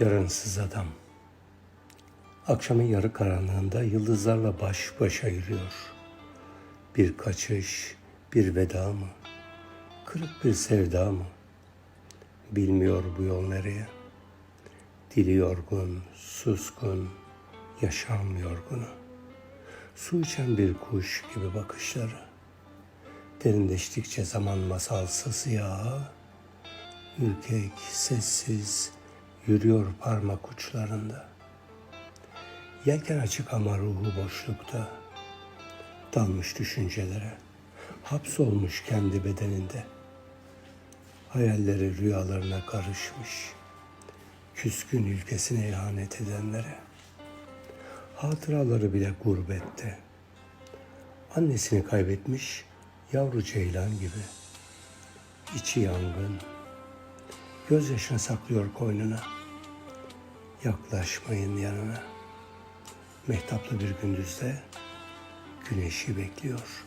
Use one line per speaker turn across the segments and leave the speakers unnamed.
Yarınsız adam. Akşamın yarı karanlığında yıldızlarla baş başa yürüyor. Bir kaçış, bir veda mı? Kırık bir sevda mı? Bilmiyor bu yol nereye. Dili yorgun, suskun, yaşam yorgunu. Su içen bir kuş gibi bakışları. Derinleştikçe zaman masalsız ya. Ürkek, sessiz, yürüyor parmak uçlarında. Yelken açık ama ruhu boşlukta. Dalmış düşüncelere. Hapsolmuş kendi bedeninde. Hayalleri rüyalarına karışmış. Küskün ülkesine ihanet edenlere. Hatıraları bile gurbette. Annesini kaybetmiş yavru ceylan gibi. İçi yangın. Gözyaşını saklıyor koynuna. Yaklaşmayın yanına. Mehtaplı bir gündüzde güneşi bekliyor.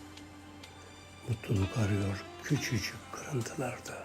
Mutluluk arıyor küçücük kırıntılarda.